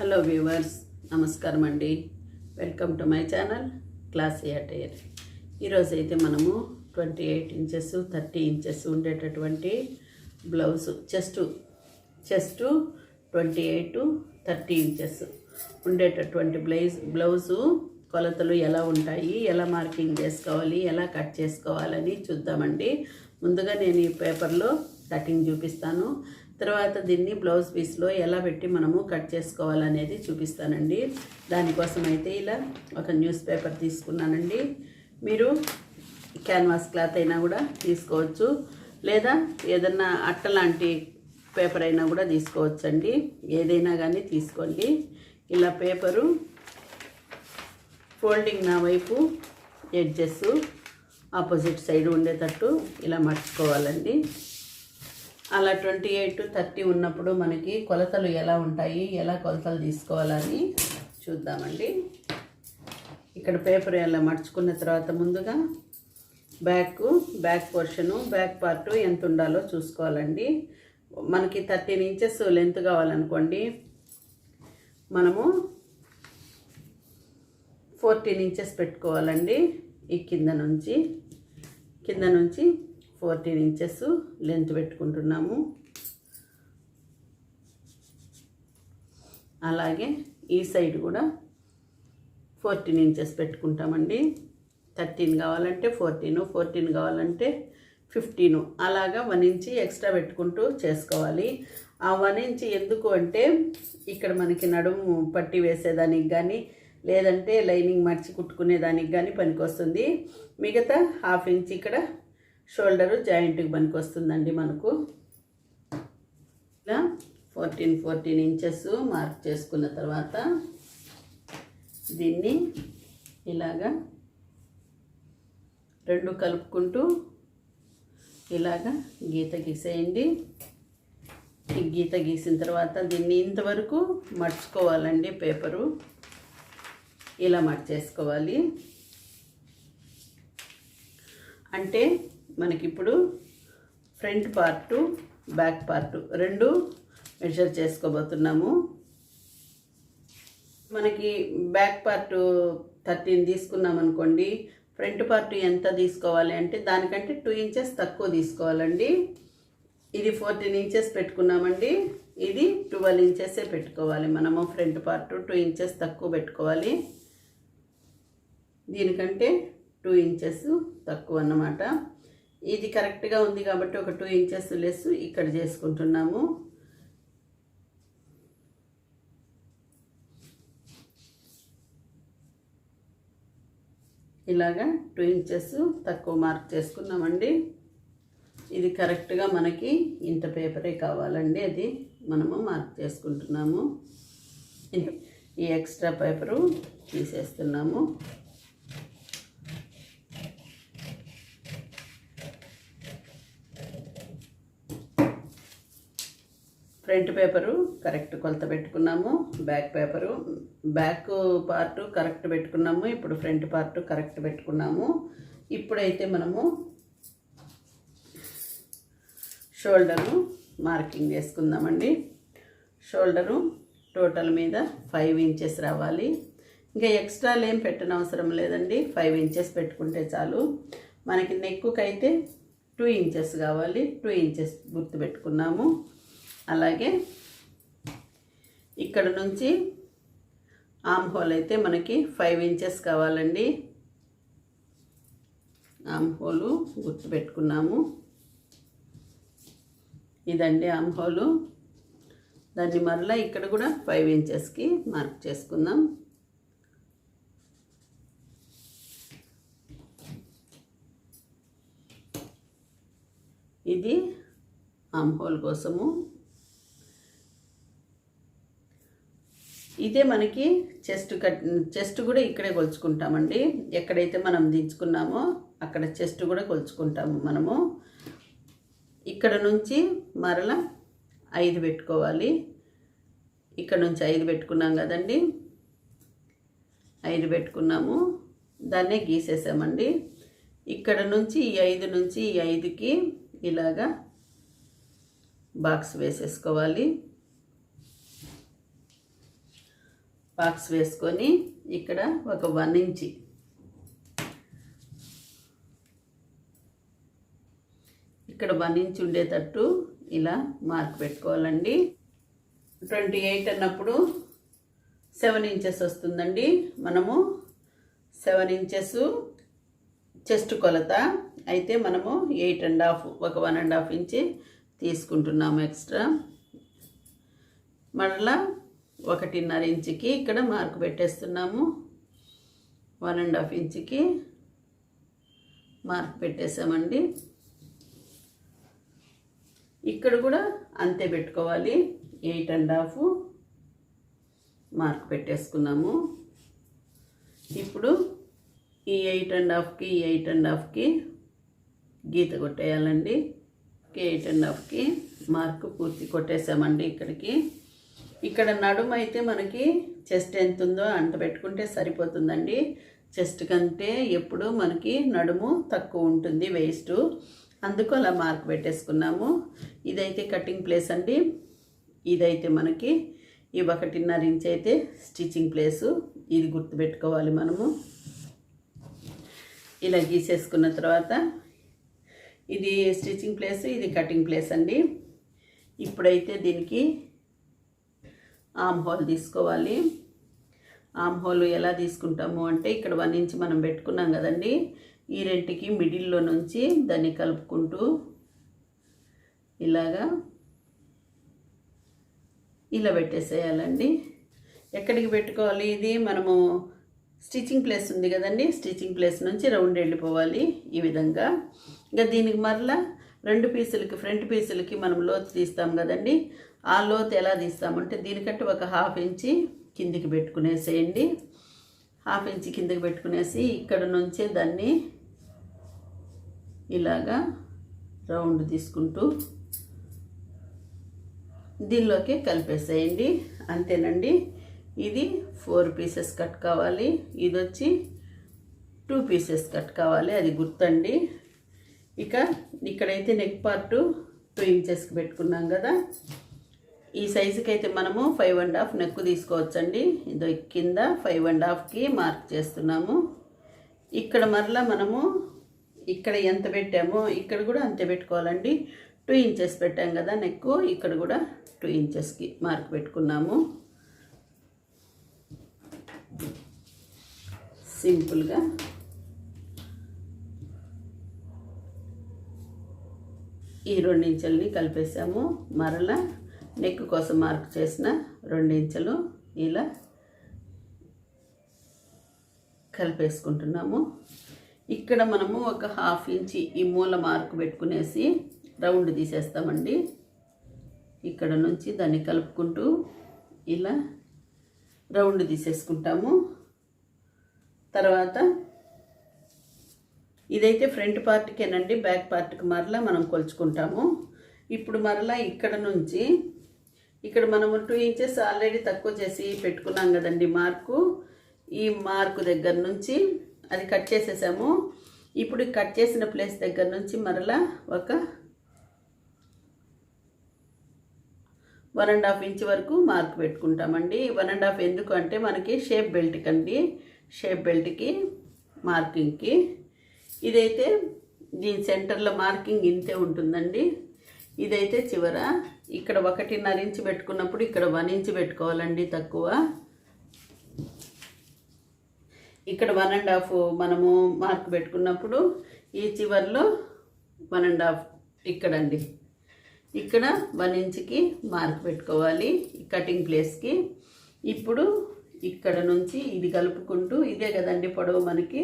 Hello viewers నమస్కారం అండి. Welcome to my channel class air ఈరోజు అయితే మనము twenty eight inches thirty inches ఉండేటటువంటి blouse chest chest twenty eight thirty inches ఉండేటటువంటి బ్లౌజ్ బ్లౌజు కొలతలు ఎలా ఉంటాయి ఎలా మార్కింగ్ చేసుకోవాలి ఎలా కట్ చేసుకోవాలని చూద్దామండి. ముందుగా నేను ఈ పేపర్లో కటింగ్ చూపిస్తాను. తర్వాత దీన్ని బ్లౌజ్ పీస్లో ఎలా పెట్టి మనము కట్ చేసుకోవాలనేది చూపిస్తానండి. దానికోసం అయితే ఇలా ఒక న్యూస్ పేపర్ తీసుకున్నానండి. మీరు క్యాన్వాస్ క్లాత్ అయినా కూడా తీసుకోవచ్చు. లేదా ఏదన్నా అట్ట లాంటి పేపర్ అయినా కూడా తీసుకోవచ్చండి. ఏదైనా కానీ తీసుకోండి. ఇలా పేపరు ఫోల్డింగ్ నా వైపు ఎడ్జెస్ ఆపోజిట్ సైడ్ ఉండేటట్టు ఇలా మర్చుకోవాలండి. అలా ట్వంటీ ఎయిట్ థర్టీ ఉన్నప్పుడు మనకి కొలతలు ఎలా ఉంటాయి ఎలా కొలతలు తీసుకోవాలని చూద్దామండి. ఇక్కడ పేపర్ ఎలా మడుచుకున్న తర్వాత ముందుగా back back portion back part ఎంత ఉండాలో చూసుకోవాలండి. మనకి థర్టీన్ ఇంచెస్ లెంత్ కావాలనుకోండి. మనము ఫోర్టీన్ ఇంచెస్ పెట్టుకోవాలండి ఈ కింద నుంచి. కింద నుంచి ఫోర్టీన్ ఇంచెస్ లెంత్ పెట్టుకుంటున్నాము. అలాగే ఈ సైడ్ కూడా ఫోర్టీన్ ఇంచెస్ పెట్టుకుంటామండి. థర్టీన్ కావాలంటే ఫోర్టీన్ ఫోర్టీన్ కావాలంటే ఫిఫ్టీన్. అలాగా వన్ ఇంచి ఎక్స్ట్రా పెట్టుకుంటూ చేసుకోవాలి. ఆ వన్ ఇంచి ఎందుకు అంటే ఇక్కడ మనకి నడుము పట్టి వేసేదానికి కానీ లేదంటే లైనింగ్ మర్చి కుట్టుకునేదానికి కానీ పనికొస్తుంది. మిగతా హాఫ్ ఇంచ్ ఇక్కడ షోల్డరు జాయింట్కి పనికి వస్తుందండి మనకు. ఇలా ఫోర్టీన్ ఫోర్టీన్ ఇంచెస్ మార్క్ చేసుకున్న తర్వాత దీన్ని ఇలాగా రెండు కలుపుకుంటూ ఇలాగా గీత గీసేయండి. ఈ గీత గీసిన తర్వాత దీన్ని ఇంతవరకు మర్చుకోవాలండి పేపరు. ఇలా మర్చేసుకోవాలి. అంటే మనకిప్పుడు ఫ్రంట్ పార్టు బ్యాక్ పార్టు రెండు మెజర్ చేసుకోబోతున్నాము. మనకి బ్యాక్ పార్ట్ థర్టీన్ తీసుకున్నాం అనుకోండి ఫ్రంట్ పార్ట్ ఎంత తీసుకోవాలి అంటే దానికంటే టూ ఇంచెస్ తక్కువ తీసుకోవాలండి. ఇది ఫోర్టీన్ ఇంచెస్ పెట్టుకున్నామండి. ఇది ట్వెల్వ్ ఇంచెసే పెట్టుకోవాలి. మనము ఫ్రంట్ పార్ట్ టూ ఇంచెస్ తక్కువ పెట్టుకోవాలి. దీనికంటే టూ ఇంచెస్ తక్కువ అన్నమాట. ఇది కరెక్ట్గా ఉంది కాబట్టి ఒక టూ ఇంచెస్ లెస్ ఇక్కడ చేసుకుంటున్నాము. ఇలాగా టూ ఇంచెస్ తక్కువ మార్క్ చేసుకున్నామండి. ఇది కరెక్ట్గా మనకి ఇంత పేపరే కావాలండి. అది మనము మార్క్ చేసుకుంటున్నాము. ఈ ఎక్స్ట్రా పేపరు తీసేస్తున్నాము. ఫ్రంట్ పేపరు కరెక్ట్ కొలత పెట్టుకున్నాము back paper back part correct పెట్టుకున్నాము ఇప్పుడు ఫ్రంట్ పార్ట్ కరెక్ట్ పెట్టుకున్నాము. ఇప్పుడైతే మనము షోల్డరు మార్కింగ్ చేసుకుందామండి షోల్డరు టోటల్ మీద ఫైవ్ ఇంచెస్ రావాలి. ఇంకా ఎక్స్ట్రాలు ఏం పెట్టనవసరం లేదండి. ఫైవ్ ఇంచెస్ పెట్టుకుంటే చాలు. మనకి నెక్కుకైతే టూ ఇంచెస్ కావాలి. టూ ఇంచెస్ గుర్తు పెట్టుకున్నాము. అలాగే ఇక్కడ నుంచి ఆమ్ హోల్ అయితే మనకి ఫైవ్ ఇంచెస్ కావాలండి. ఆమ్ హోలు గుర్తుపెట్టుకున్నాము. ఇదండి ఆమ్ హోలు. దాన్ని మరలా ఇక్కడ కూడా ఫైవ్ ఇంచెస్కి మార్క్ చేసుకుందాం. ఇది ఆమ్ హోల్ కోసము. ఇదే మనకి చెస్ట్ కట్ చెస్ట్ కూడా ఇక్కడే కొలుచుకుంటామండి. ఎక్కడైతే మనం దించుకున్నామో అక్కడ చెస్ట్ కూడా కొలుచుకుంటాము మనము. ఇక్కడ నుంచి మరల ఐదు పెట్టుకోవాలి. ఇక్కడ నుంచి ఐదు పెట్టుకున్నాం కదండి. ఐదు పెట్టుకున్నాము. దాన్నే గీసేసామండి. ఇక్కడ నుంచి ఈ ఐదు నుంచి ఈ ఐదుకి ఇలాగా బాక్స్ వేసేసుకోవాలి. బాక్స్ వేసుకొని ఇక్కడ ఒక వన్ ఇంచి. ఇక్కడ వన్ ఇంచ్ ఉండేటట్టు ఇలా మార్క్ పెట్టుకోవాలండి. ట్వంటీ ఎయిట్ అన్నప్పుడు సెవెన్ ఇంచెస్ వస్తుందండి. మనము సెవెన్ ఇంచెస్ చెస్ట్ కొలత. అయితే మనము ఎయిట్ అండ్ హాఫ్ ఒక వన్ అండ్ హాఫ్ ఇంచి తీసుకుంటున్నాము ఎక్స్ట్రా. మరలా ఒకటిన్నర ఇంచుకి ఇక్కడ మార్క్ పెట్టేస్తున్నాము. వన్ అండ్ హాఫ్ ఇంచుకి మార్క్ పెట్టేసామండి. ఇక్కడ కూడా అంతే పెట్టుకోవాలి. ఎయిట్ అండ్ హాఫ్ మార్క్ పెట్టేసుకున్నాము. ఇప్పుడు ఈ ఎయిట్ అండ్ హాఫ్కి ఈ ఎయిట్ అండ్ హాఫ్కి గీత కొట్టేయాలండి. ఎయిట్ అండ్ హాఫ్కి మార్క్ పూర్తి కొట్టేసామండి ఇక్కడికి. ఇక్కడ నడుము అయితే మనకి చెస్ట్ ఎంత ఉందో అంత పెట్టుకుంటే సరిపోతుందండి. చెస్ట్ కంటే ఎప్పుడు మనకి నడుము తక్కువ ఉంటుంది వేస్ట్. అందుకు అలా మార్క్ పెట్టేసుకున్నాము. ఇదైతే కటింగ్ ప్లేస్ అండి. ఇదైతే మనకి ఈ ఒకటిన్నర ఇంచ్ అయితే స్టిచ్చింగ్ ప్లేసు. ఇది గుర్తుపెట్టుకోవాలి మనము. ఇలా గీసేసుకున్న తర్వాత ఇది స్టిచ్చింగ్ ప్లేస్ ఇది కటింగ్ ప్లేస్ అండి. ఇప్పుడైతే దీనికి ఆమ్ హోల్ తీసుకోవాలి. ఆమ్ హోల్ ఎలా తీసుకుంటాము అంటే ఇక్కడ వన్ ఇంచ్ మనం పెట్టుకున్నాం కదండి. ఈ రెంటికి మిడిల్లో నుంచి దాన్ని కలుపుకుంటూ ఇలాగా ఇలా పెట్టేసేయాలండి. ఎక్కడికి పెట్టుకోవాలి ఇది? మనము స్టిచ్చింగ్ ప్లేస్ ఉంది కదండి. స్టిచ్చింగ్ ప్లేస్ నుంచి రౌండ్ వెళ్ళిపోవాలి ఈ విధంగా. ఇంకా దీనికి మరలా రెండు పీసులకి ఫ్రంట్ పీసులకి మనం లోతు తీస్తాం కదండి. ఆ లోతు ఎలా తీస్తామంటే దీనికంటే ఒక హాఫ్ ఇంచి కిందికి పెట్టుకునేసేయండి. హాఫ్ ఇంచి కిందకి పెట్టుకునేసి ఇక్కడ నుంచే దాన్ని ఇలాగా రౌండ్ తీసుకుంటూ దీనిలోకి కలిపేసేయండి. అంతేనండి. ఇది ఫోర్ పీసెస్ కట్ కావాలి. ఇది వచ్చి టూ పీసెస్ కట్ కావాలి. అది గుర్తండి. ఇక ఇక్కడైతే నెక్ పార్ట్ టూ ఇంచెస్కి పెట్టుకున్నాం కదా. ఈ సైజుకి అయితే మనము ఫైవ్ అండ్ హాఫ్ నెక్ తీసుకోవచ్చండి. ఇదో కింద ఫైవ్ అండ్ హాఫ్కి మార్క్ చేస్తున్నాము. ఇక్కడ మరలా మనము ఇక్కడ ఎంత పెట్టామో ఇక్కడ కూడా అంతే పెట్టుకోవాలండి. టూ ఇంచెస్ పెట్టాం కదా నెక్ ఇక్కడ కూడా టూ ఇంచెస్కి మార్క్ పెట్టుకున్నాము. సింపుల్గా ఈ రెండించెల్ని కలిపేసాము. మరలా నెక్ కోసం మార్క్ చేసిన రెండు ఇంచులు ఇలా కలిపేసుకుంటున్నాము. ఇక్కడ మనము ఒక హాఫ్ ఇంచి ఈ మూల మార్క్ పెట్టుకునేసి రౌండ్ తీసేస్తామండి. ఇక్కడ నుంచి దాన్ని కలుపుకుంటూ ఇలా రౌండ్ తీసేసుకుంటాము. తర్వాత ఇదైతే ఫ్రంట్ పార్ట్కేనండి బ్యాక్ పార్ట్కి మరలా మనం కొలుచుకుంటాము. ఇప్పుడు మరలా ఇక్కడ నుంచి ఇక్కడ మనము టూ ఇంచెస్ ఆల్రెడీ తక్కువ చేసి పెట్టుకున్నాం కదండి మార్కు. ఈ మార్కు దగ్గర నుంచి అది కట్ చేసేసాము. ఇప్పుడు కట్ చేసిన ప్లేస్ దగ్గర నుంచి మరలా ఒక వన్ అండ్ హాఫ్ ఇంచ్ వరకు మార్క్ పెట్టుకుంటామండి. వన్ అండ్ హాఫ్ ఎందుకు అంటే మనకి షేప్ బెల్ట్కి అండి షేప్ బెల్ట్కి మార్కింగ్కి ఇదైతే దీని సెంటర్లో మార్కింగ్ ఇంతే ఉంటుందండి. ఇదైతే చివర ఇక్కడ ఒకటిన్నర ఇంచు పెట్టుకున్నప్పుడు ఇక్కడ వన్ ఇంచు పెట్టుకోవాలండి తక్కువ. ఇక్కడ వన్ అండ్ హాఫ్ మనము మార్క్ పెట్టుకున్నప్పుడు ఈ చివర్లో వన్ అండ్ హాఫ్ ఇక్కడండి. ఇక్కడ వన్ ఇంచ్కి మార్క్ పెట్టుకోవాలి కటింగ్ ప్లేస్కి. ఇప్పుడు ఇక్కడ నుంచి ఇది కలుపుకుంటూ ఇదే కదండి పొడవు మనకి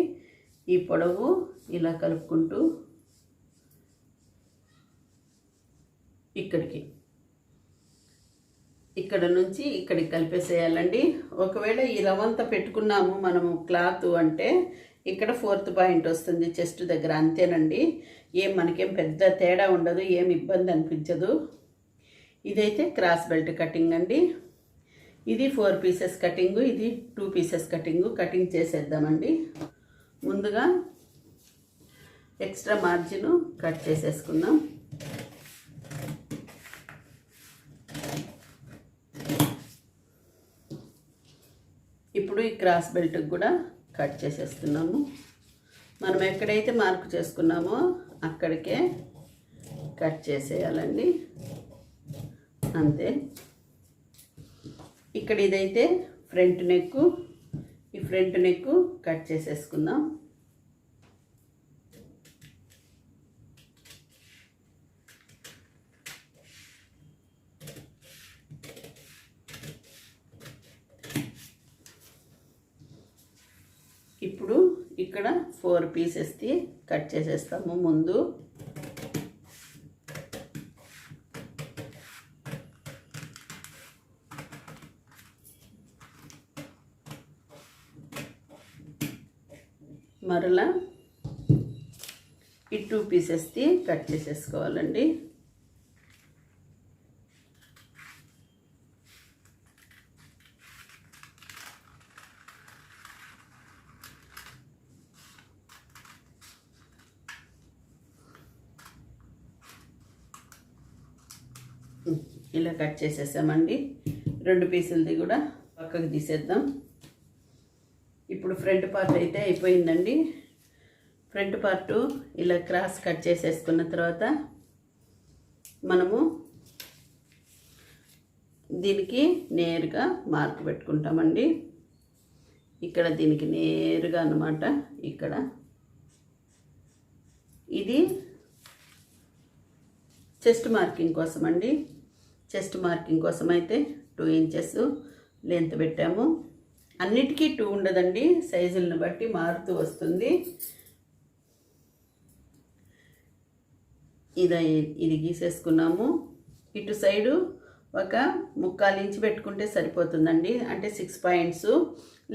ఈ పొడవు ఇలా కలుపుకుంటూ ఇక్కడికి. ఇక్కడ నుంచి ఇక్కడికి కలిపేసేయాలండి. ఒకవేళ ఈ రవంతా పెట్టుకున్నాము మనము క్లాత్ అంటే ఇక్కడ ఫోర్త్ పాయింట్ వస్తుంది చెస్ట్ దగ్గర అంతేనండి. ఏం మనకేం పెద్ద తేడా ఉండదు ఏం ఇబ్బంది అనిపించదు. ఇదైతే క్రాస్ బెల్ట్ కటింగ్ అండి. ఇది ఫోర్ పీసెస్ కటింగు ఇది టూ పీసెస్ కటింగు. కటింగ్ చేసేద్దామండి. ముందుగా ఎక్స్ట్రా మార్జిన్ కట్ చేసేసుకుందాం. ఇప్పుడు ఈ క్రాస్ బెల్ట్కి కూడా కట్ చేసేస్తున్నాము. మనం ఎక్కడైతే మార్క్ చేసుకున్నామో అక్కడికే కట్ చేసేయాలండి. అంతే. ఇక్కడ ఇదైతే ఫ్రంట్ నెక్ ఈ ఫ్రంట్ నెక్ కట్ చేసేసుకుందాం ఇప్పుడు ఇక్కడ ఫోర్ పీసెస్కి కట్ చేసేస్తాము ముందు. మరలా ఈ టూ పీసెస్కి కట్ చేసేసుకోవాలండి ఇలా కట్ చేసేసామండి. రెండు పీసులది కూడా పక్కకు తీసేద్దాం. ఇప్పుడు ఫ్రంట్ పార్ట్ అయితే అయిపోయిందండి. ఫ్రంట్ పార్ట్ ఇలా క్రాస్ కట్ చేసేసుకున్న తర్వాత మనము దీనికి నేరుగా మార్క్ పెట్టుకుంటామండి. ఇక్కడ దీనికి నేరుగా అన్నమాట ఇక్కడ. ఇది చెస్ట్ మార్కింగ్ కోసం అండి చెస్ట్ మార్కింగ్ కోసం అయితే టూ ఇంచెస్ లెంత్ పెట్టాము. అన్నిటికీ టూ ఉండదండి. సైజులను బట్టి మారుతూ వస్తుంది. ఇది ఇది గీసేసుకున్నాము. ఇటు సైడు ఒక ముక్కాలు ఇంచు పెట్టుకుంటే సరిపోతుందండి. అంటే సిక్స్ పాయింట్స్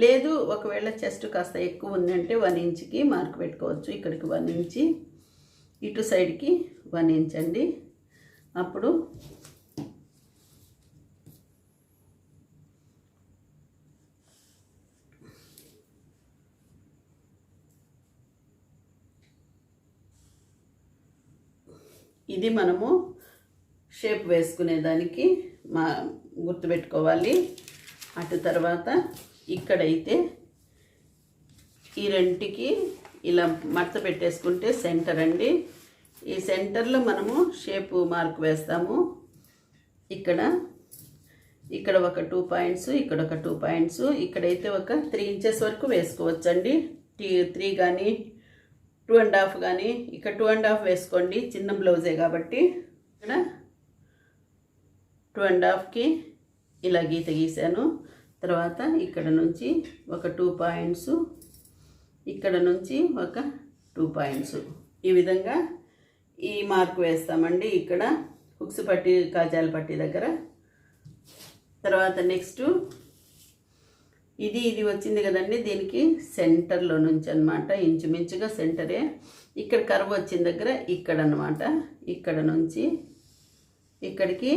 లేదు ఒకవేళ చెస్ట్ కాస్త ఎక్కువ ఉందంటే వన్ ఇంచ్కి మార్క్ పెట్టుకోవచ్చు. ఇక్కడికి వన్ ఇంచి ఇటు సైడ్కి వన్ ఇంచ్ అండి. అప్పుడు ఇది మనము షేప్ వేసుకునేదానికి మా గుర్తుపెట్టుకోవాలి. అటు తర్వాత ఇక్కడైతే ఈ రెంటికి ఇలా మడత పెట్టేసుకుంటే సెంటర్ అండి. ఈ సెంటర్లో మనము షేపు మార్క్ వేస్తాము. ఇక్కడ ఇక్కడ ఒక టూ పాయింట్స్ ఇక్కడ ఒక టూ పాయింట్స్ ఇక్కడైతే ఒక త్రీ ఇంచెస్ వరకు వేసుకోవచ్చండి. టీ త్రీ కానీ టూ అండ్ హాఫ్ కానీ ఇక్కడ టూ అండ్ హాఫ్ వేసుకోండి. చిన్న బ్లౌజే కాబట్టి ఇక్కడ టూ అండ్ హాఫ్కి ఇలా గీత గీసాను. తర్వాత ఇక్కడ నుంచి ఒక టూ పాయింట్స్ ఇక్కడ నుంచి ఒక టూ పాయింట్స్. ఈ విధంగా ఈ మార్క్ వేస్తామండి ఇక్కడ. హుక్స్ పట్టి కాజాల పట్టి దగ్గర. తర్వాత నెక్స్ట్ ఇది ఇది వచ్చింది కదండి దీనికి సెంటర్లో నుంచి అనమాట ఇంచుమించుగా సెంటరే. ఇక్కడ కర్వ్ వచ్చిన దగ్గర ఇక్కడ అనమాట ఇక్కడ నుంచి ఇక్కడికి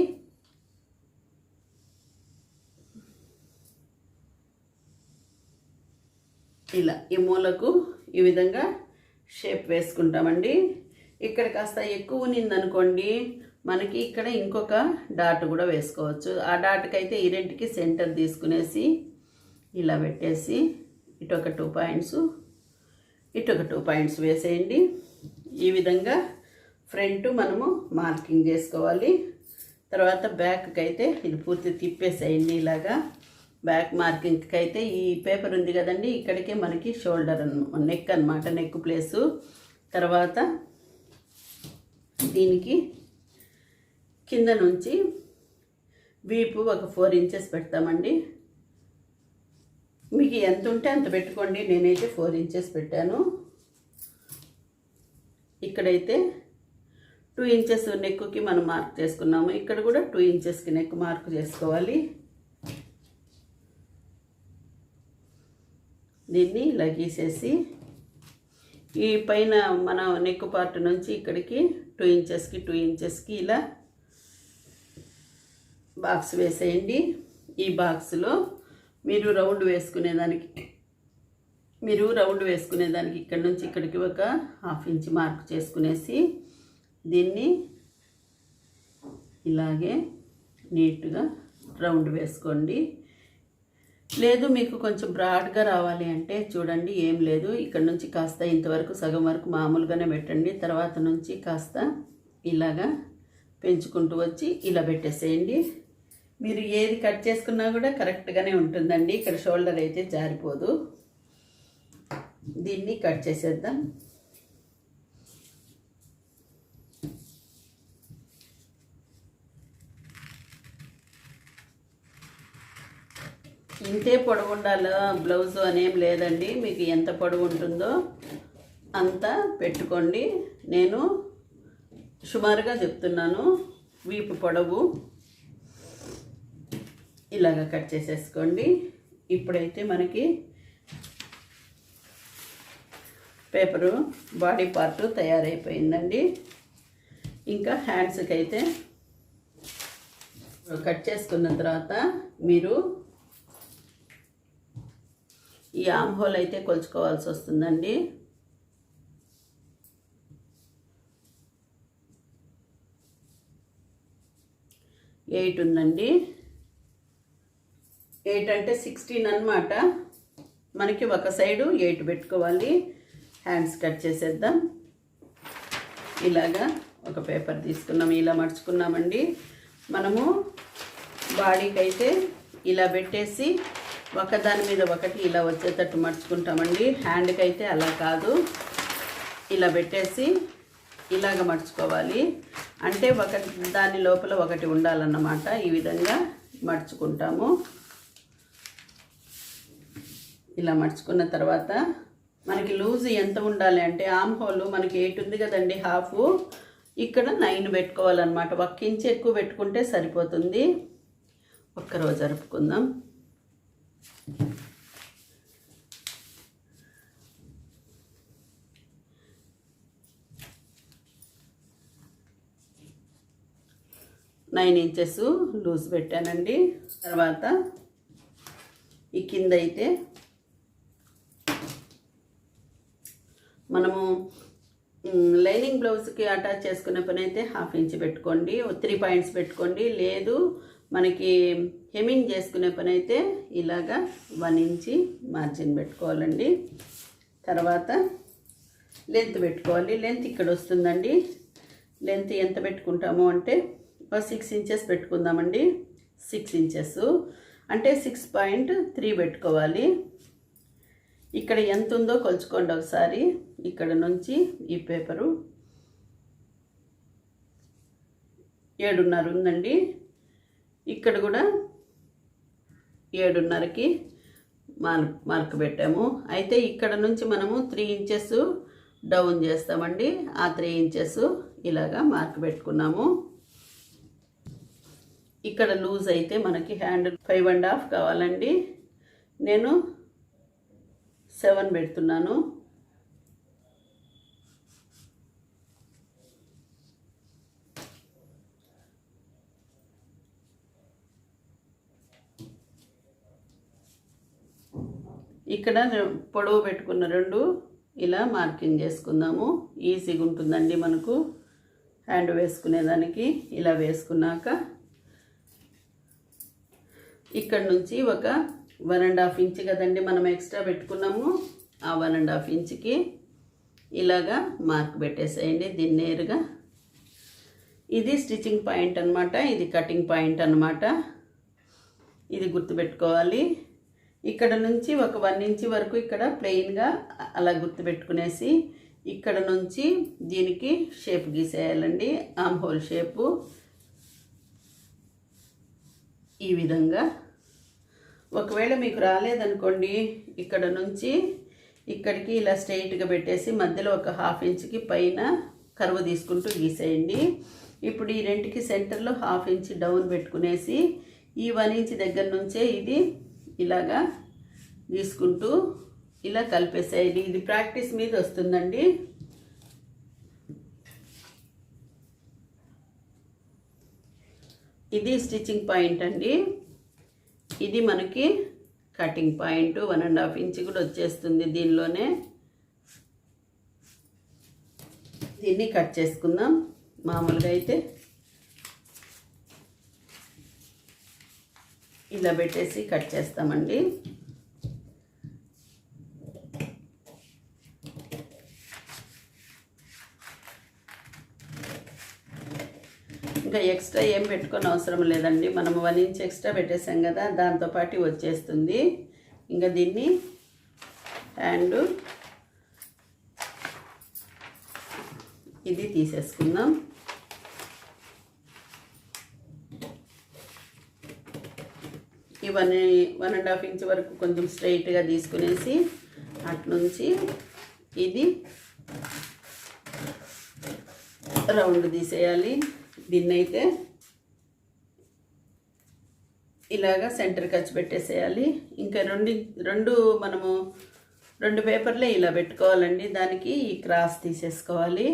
ఇలా ఈ మూలకు ఈ విధంగా షేప్ వేసుకుంటామండి. ఇక్కడ కాస్త ఎక్కువ ఉన్నిందనుకోండి మనకి ఇక్కడ ఇంకొక డాట్ కూడా వేసుకోవచ్చు. ఆ డాట్కి అయితే ఈ రెంటికి సెంటర్ తీసుకునేసి ఇలా పెట్టేసి ఇటు ఒక టూ పాయింట్స్ ఇటు ఒక టూ పాయింట్స్ వేసేయండి. ఈ విధంగా ఫ్రంట్ మనము మార్కింగ్ చేసుకోవాలి. తర్వాత బ్యాక్కి అయితే ఇది పూర్తి తిప్పేసేయండి ఇలాగా. బ్యాక్ మార్కింగ్కి అయితే ఈ పేపర్ ఉంది కదండి ఇక్కడికే మనకి షోల్డర్ నెక్ అనమాట నెక్ ప్లేసు. తర్వాత దీనికి కింద నుంచి వీపు ఒక ఫోర్ ఇంచెస్ పెడతామండి. మీకు ఎంత ఉంటే అంత పెట్టుకోండి. నేనైతే ఫోర్ ఇంచెస్ పెట్టాను. ఇక్కడైతే టూ ఇంచెస్ నెక్కి మనం మార్క్ చేసుకున్నాము. ఇక్కడ కూడా టూ ఇంచెస్కి నెక్ మార్క్ చేసుకోవాలి. దీన్ని ఇలా గీసేసి ఈ పైన మన నెక్ పార్ట్ నుంచి ఇక్కడికి టూ ఇంచెస్కి టూ ఇంచెస్కి ఇలా బాక్స్ వేసేయండి. ఈ బాక్స్లో మీరు రౌండ్ వేసుకునేదానికి మీరు రౌండ్ వేసుకునేదానికి ఇక్కడ నుంచి ఇక్కడికి ఒక హాఫ్ ఇంచ్ మార్క్ చేసుకునేసి దీన్ని ఇలాగే నీట్గా రౌండ్ వేసుకోండి. లేదు మీకు కొంచెం బ్రాడ్గా రావాలి అంటే చూడండి ఏం లేదు. ఇక్కడ నుంచి కాస్త ఇంతవరకు సగం వరకు మామూలుగానే పెట్టండి. తర్వాత నుంచి కాస్త ఇలాగా పెంచుకుంటూ వచ్చి ఇలా పెట్టేసేయండి. మీరు ఏది కట్ చేసుకున్నా కూడా కరెక్ట్గానే ఉంటుందండి. ఇక్కడ షోల్డర్ అయితే జారిపోదు. దీన్ని కట్ చేసేద్దాం. ఇంతే పొడవు ఉండాలి? బ్లౌజ్ అనేం లేదండి. మీకు ఎంత పొడవు ఉంటుందో అంత పెట్టుకోండి. నేను సుమారుగా చెప్తున్నాను. వీపు పొడవు. ఇలాగ కట్ చేసేసుకోండి. ఇప్పుడైతే మనకి పేపరు బాడీ పార్ట్ తయారైపోయిందండి. ఇంకా హ్యాండ్స్కి అయితే కట్ చేసుకున్న తర్వాత మీరు ఈ ఆమ్ హోల్ అయితే కొలుచుకోవాల్సి వస్తుందండి. ఎయిట్ ఉందండి. ఎయిట్ అంటే సిక్స్టీన్ అనమాట మనకి ఒక సైడు ఎయిట్ పెట్టుకోవాలి. హ్యాండ్స్ కట్ చేసేద్దాం. ఇలాగా ఒక పేపర్ తీసుకున్నాం. ఇలా మడుచుకున్నామండి. మనము బాడీకి అయితే ఇలా పెట్టేసి ఒకదాని మీద ఒకటి ఇలా వచ్చేటట్టు మడుచుకుంటామండి. హ్యాండ్కి అయితే అలా కాదు. ఇలా పెట్టేసి ఇలాగ మడుచుకోవాలి. అంటే ఒక దాని లోపల ఒకటి ఉండాలన్నమాట. ఈ విధంగా మడుచుకుంటాము. ఇలా మడుచుకున్న తర్వాత మనకి లూజ్ ఎంత ఉండాలి అంటే ఆమ్ హోల్ మనకి ఎయిట్ ఉంది కదండి హాఫ్. ఇక్కడ నైన్ పెట్టుకోవాలన్నమాట. ఒక్క ఇంచు ఎక్కువ పెట్టుకుంటే సరిపోతుంది. ఒక్కరోజు జరుపుకుందాం నైన్ ఇంచెస్ లూజ్ పెట్టానండి. తర్వాత ఈ కింద అయితే మనము లైనింగ్ బ్లౌజ్కి అటాచ్ చేసుకునే పని అయితే హాఫ్ ఇంచ్ పెట్టుకోండి. త్రీ పాయింట్స్ పెట్టుకోండి. లేదు మనకి హెమింగ్ చేసుకునే పని అయితే ఇలాగా వన్ ఇంచి మార్జిన్ పెట్టుకోవాలండి. తర్వాత లెంత్ పెట్టుకోవాలి. లెంత్ ఇక్కడ వస్తుందండి. లెంత్ ఎంత పెట్టుకుంటాము అంటే ఒక సిక్స్ ఇంచెస్ పెట్టుకుందామండి. Six inches. అంటే సిక్స్ పాయింట్ త్రీ పెట్టుకోవాలి. ఇక్కడ ఎంత ఉందో కొలుచుకోండి ఒకసారి. ఇక్కడ నుంచి ఈ పేపరు. ఏడున్నర ఉందండి. ఇక్కడ కూడా ఏడున్నరకి మార్క్ మార్క్ పెట్టాము. అయితే ఇక్కడ నుంచి మనము త్రీ ఇంచెస్ డౌన్ చేస్తామండి. ఆ త్రీ ఇంచెస్ ఇలాగా మార్క్ పెట్టుకున్నాము. ఇక్కడ లూజ్ అయితే మనకి హ్యాండ్ ఫైవ్ అండ్ హాఫ్ కావాలండి. నేను సెవెన్ పెడుతున్నాను. ఇక్కడ పొడవు పెట్టుకున్న రెండు ఇలా మార్కింగ్ చేసుకుందాము. ఈజీగా ఉంటుందండి మనకు. హ్యాండ్ వేసుకునేదానికి ఇలా వేసుకున్నాక ఇక్కడ నుంచి ఒక వన్ అండ్ హాఫ్ ఇంచ్ కదండి మనం ఎక్స్ట్రా పెట్టుకున్నాము. ఆ వన్ అండ్ హాఫ్ ఇంచ్కి ఇలాగా మార్క్ పెట్టేసేయండి దీన్ని నేరుగా. ఇది స్టిచ్చింగ్ పాయింట్ అన్నమాట ఇది కటింగ్ పాయింట్ అన్నమాట. ఇది గుర్తుపెట్టుకోవాలి. ఇక్కడ నుంచి ఒక వన్ ఇంచ్ వరకు ఇక్కడ ప్లెయిన్గా అలా గుర్తుపెట్టుకునేసి ఇక్కడ నుంచి దీనికి షేప్ గీసేయాలండి. Arm hole shape. ఈ విధంగా ఒకవేళ మీకు రాలేదనుకోండి ఇక్కడ నుంచి ఇక్కడికి ఇలా స్ట్రైట్గా పెట్టేసి మధ్యలో ఒక హాఫ్ ఇంచ్కి పైన కరువు తీసుకుంటూ గీసేయండి. ఇప్పుడు ఈ రెంటికి సెంటర్లో హాఫ్ ఇంచ్ డౌన్ పెట్టుకునేసి ఈ వన్ ఇంచ్ దగ్గర నుంచే ఇది ఇలాగా గీసుకుంటూ ఇలా కలిపేసేయండి. ఇది ప్రాక్టీస్ మీద వస్తుందండి. ఇది స్టిచ్చింగ్ పాయింట్ అండి. ఇది మనకి cutting point one and half inch కూడా వచ్చేస్తుంది దీనిలోనే. దీన్ని కట్ చేసుకుందాం. మామూలుగా అయితే ఇలా పెట్టేసి కట్ చేస్తామండి. ఇంకా ఎక్స్ట్రా ఏం పెట్టుకొని అవసరం లేదండి. మనం వన్ ఇంచ్ ఎక్స్ట్రా పెట్టేసాం కదా దాంతోపాటు వచ్చేస్తుంది. ఇంకా దీన్ని హ్యాండ్ ఇది తీసేసుకుందాం. ఈ one one and half inch వరకు కొంచెం స్ట్రైట్గా తీసుకునేసి అట్నుంచి ఇది రౌండ్ తీసేయాలి. దీన్నైతే ఇలాగా సెంటర్ ఖర్చు పెట్టేసేయాలి. ఇంకా రెండు రెండు మనము రెండు పేపర్లే ఇలా పెట్టుకోవాలండి. దానికి ఈ క్రాస్ తీసేసుకోవాలి.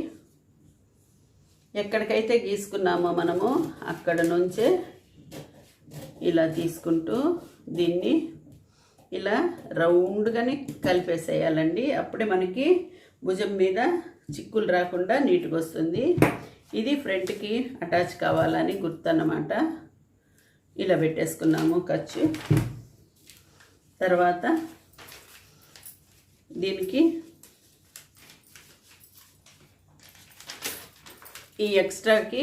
ఎక్కడికైతే గీసుకున్నామో మనము అక్కడ నుంచే ఇలా తీసుకుంటూ దీన్ని ఇలా రౌండ్గానే కలిపేసేయాలండి. అప్పుడే మనకి భుజం మీద చిక్కులు రాకుండా నీట్గా వస్తుంది. ఇది ఫ్రంట్కి అటాచ్ కావాలని గుర్తన్నమాట. ఇలా పెట్టేసుకున్నాము ఖర్చు తర్వాత దీనికి ఈ ఎక్స్ట్రాకి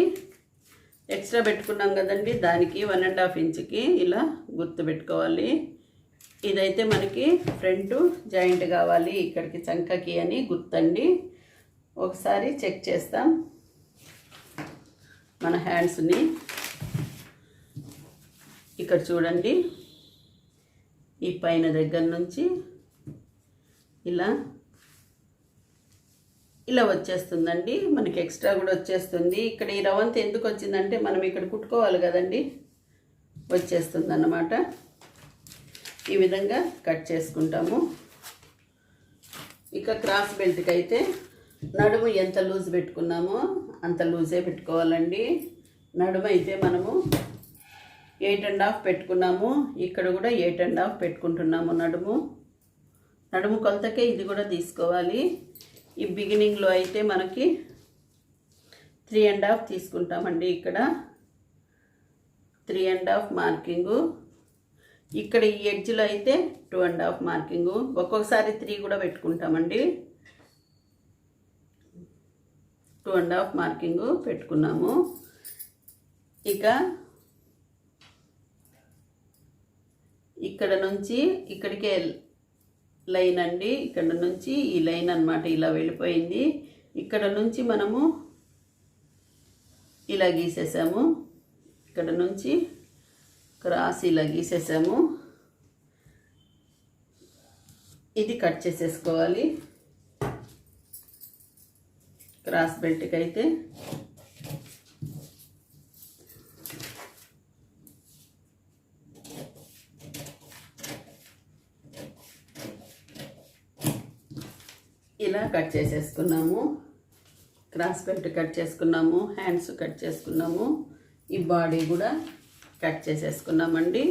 ఎక్స్ట్రా పెట్టుకున్నాం కదండి దానికి వన్ అండ్ హాఫ్ ఇంచ్కి ఇలా గుర్తు పెట్టుకోవాలి. ఇదైతే మనకి ఫ్రంట్ జాయింట్ కావాలి ఇక్కడికి చంకకి అని గుర్తండి. ఒకసారి చెక్ చేస్తాం. మన హ్యాండ్స్ని ఇక్కడ చూడండి. ఈ పైన దగ్గర నుంచి ఇలా ఇలా వచ్చేస్తుందండి. మనకి ఎక్స్ట్రా కూడా వచ్చేస్తుంది. ఇక్కడ ఈ రవంత ఎందుకు వచ్చిందంటే మనం ఇక్కడ కుట్టుకోవాలి కదండి. వచ్చేస్తుంది అన్నమాట ఈ విధంగా కట్ చేసుకుంటాము. ఇక క్రాస్ బెల్ట్కి అయితే నడుము ఎంత లూజ్ పెట్టుకున్నామో అంత లూజే పెట్టుకోవాలండి. నడుమ అయితే మనము ఎయిట్ అండ్ హాఫ్ పెట్టుకున్నాము. ఇక్కడ కూడా ఎయిట్ అండ్ హాఫ్ పెట్టుకుంటున్నాము నడుము. నడుము కొలతకే ఇది కూడా తీసుకోవాలి. ఈ బిగినింగ్లో అయితే మనకి త్రీ అండ్ హాఫ్ తీసుకుంటామండి ఇక్కడ. త్రీ అండ్ హాఫ్ మార్కింగు ఇక్కడ ఈ ఎడ్జ్లో అయితే టూ అండ్ హాఫ్ మార్కింగు ఒక్కొక్కసారి త్రీ కూడా పెట్టుకుంటామండి. టూ అండ్ హాఫ్ మార్కింగ్ పెట్టుకున్నాము. ఇక ఇక్కడ నుంచి ఇక్కడికే లైన్ అండి. ఇక్కడ నుంచి ఈ లైన్ అన్నమాట ఇలా వెళ్ళిపోయింది. ఇక్కడ నుంచి మనము ఇలా గీసేసాము. ఇక్కడ నుంచి క్రాస్ ఇలా గీసేసాము. ఇది కట్ చేసేసుకోవాలి. క్రాస్ బెల్ట్కి అయితే ఇలా కట్ చేసేసుకున్నాము. క్రాస్ బెల్ట్ కట్ చేసుకున్నాము. హ్యాండ్స్ కట్ చేసుకున్నాము. ఈ బాడీ కూడా కట్ చేసేసుకున్నామండి.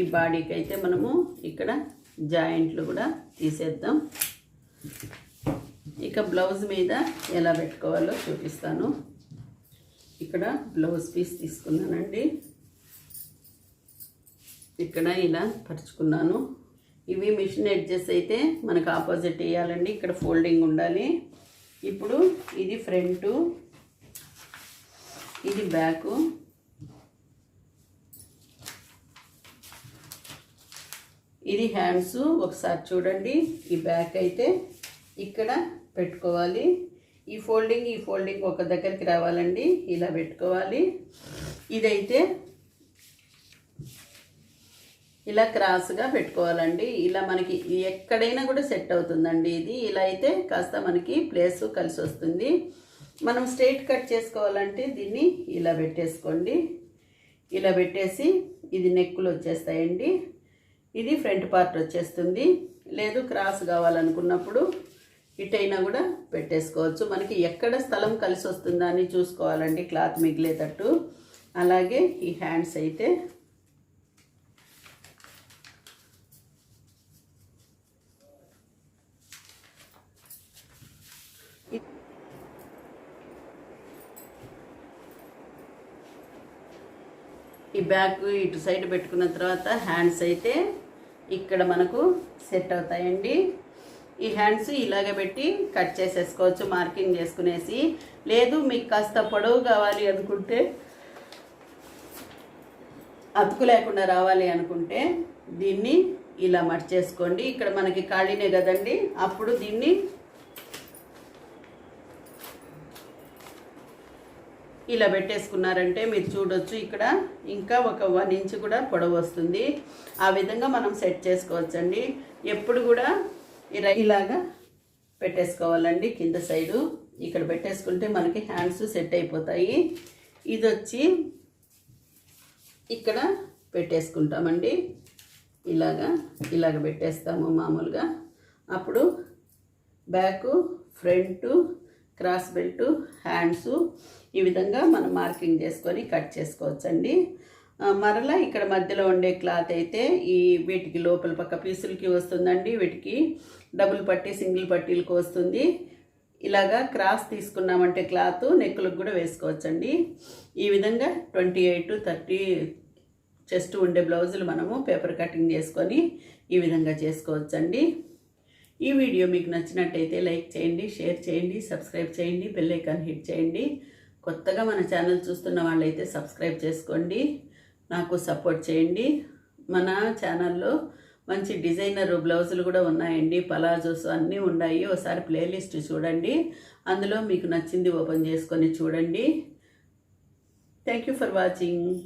ఈ బాడీకి అయితే మనము ఇక్కడ జాయింట్లు కూడా తీసేద్దాం. ఇక బ్లౌజ్ మీద ఎలా పెట్టుకోవాలో చూపిస్తాను. ఇక్కడ బ్లౌజ్ పీస్ తీసుకున్నానండి. ఇక్కడ ఇలా పరుచుకున్నాను. ఇవి మిషన్ ఎడ్జెస్ అయితే మనకు ఆపోజిట్ వేయాలండి. ఇక్కడ ఫోల్డింగ్ ఉండాలి. ఇప్పుడు ఇది ఫ్రంట్ ఇది బ్యాకు. ఇది హ్యాండ్స్. ఒకసారి చూడండి. ఈ బ్యాక్ అయితే ఇక్కడ పెట్టుకోవాలి. ఈ ఫోల్డింగ్ ఈ ఫోల్డింగ్ ఒక దగ్గరికి రావాలండి. ఇలా పెట్టుకోవాలి. ఇదైతే ఇలా క్రాస్గా పెట్టుకోవాలండి. ఇలా మనకి ఎక్కడైనా కూడా సెట్ అవుతుందండి ఇది. ఇలా అయితే కాస్త మనకి ప్లేస్ కలిసి వస్తుంది. మనం స్ట్రైట్ కట్ చేసుకోవాలంటే దీన్ని ఇలా పెట్టేసుకోండి. ఇలా పెట్టేసి ఇది నెక్కులు వచ్చేస్తాయండి. ఇది ఫ్రంట్ పార్ట్ వచ్చేస్తుంది. లేదు క్రాస్ కావాలనుకున్నప్పుడు ఇటైనా కూడా పెట్టేసుకోవచ్చు. మనకి ఎక్కడ స్థలం కలిసి వస్తుందా అని చూసుకోవాలండి క్లాత్ మిగిలేటట్టు. అలాగే ఈ హ్యాండ్స్ అయితే ఈ బ్యాగ్ ఇటు సైడ్ పెట్టుకున్న తర్వాత హ్యాండ్స్ అయితే ఇక్కడ మనకు సెట్ అవుతాయండి. ఈ హ్యాండ్స్ ఇలాగ పెట్టి కట్ చేసేసుకోవచ్చు మార్కింగ్ చేసుకునేసి. లేదు మీకు కాస్త పొడవు కావాలి అనుకుంటే అతుకు లేకుండా రావాలి అనుకుంటే దీన్ని ఇలా మడ్చేసుకోండి. ఇక్కడ మనకి ఖాళీనే కదండి. అప్పుడు దీన్ని ఇలా పెట్టేసుకున్నారంటే మీరు చూడొచ్చు ఇక్కడ. ఇంకా ఒక వన్ ఇంచ్ కూడా పొడవు వస్తుంది. ఆ విధంగా మనం సెట్ చేసుకోవచ్చండి. ఎప్పుడు కూడా ఇలా ఇలాగా పెట్టేసుకోవాలండి కింద సైడు. ఇక్కడ పెట్టేసుకుంటే మనకి హ్యాండ్స్ సెట్ అయిపోతాయి. ఇది వచ్చి ఇక్కడ పెట్టేసుకుంటామండి. ఇలాగా ఇలాగ పెట్టేస్తాము మామూలుగా. అప్పుడు back front cross belt hands ఈ విధంగా మనం మార్కింగ్ చేసుకొని కట్ చేసుకోవచ్చండి. మరలా ఇక్కడ మధ్యలో ఉండే క్లాత్ అయితే ఈ వీటికి లోపల పక్క పీసులకి వస్తుందండి. వీటికి డబుల్ పట్టి సింగిల్ పట్టీలకు వస్తుంది. ఇలాగా క్రాస్ తీసుకున్నామంటే క్లాత్ నెక్కులకు కూడా వేసుకోవచ్చండి. ఈ విధంగా ట్వంటీ ఎయిట్ థర్టీ చెస్ట్ ఉండే బ్లౌజులు మనము పేపర్ కటింగ్ చేసుకొని ఈ విధంగా చేసుకోవచ్చండి. ఈ వీడియో మీకు నచ్చినట్టయితే లైక్ చేయండి షేర్ చేయండి సబ్స్క్రైబ్ చేయండి బెల్ ఐకాన్ హిట్ చేయండి. కొత్తగా మన ఛానల్ చూస్తున్న వాళ్ళైతే సబ్స్క్రైబ్ చేసుకోండి. నాకు సపోర్ట్ చేయండి. మన ఛానల్లో మంచి డిజైనర్ బ్లౌజులు కూడా ఉన్నాయండి. పలాజోస్ అన్నీ ఉన్నాయి. ఒకసారి ప్లేలిస్ట్ చూడండి. అందులో మీకు నచ్చింది ఓపెన్ చేసుకొని చూడండి. Thank you for watching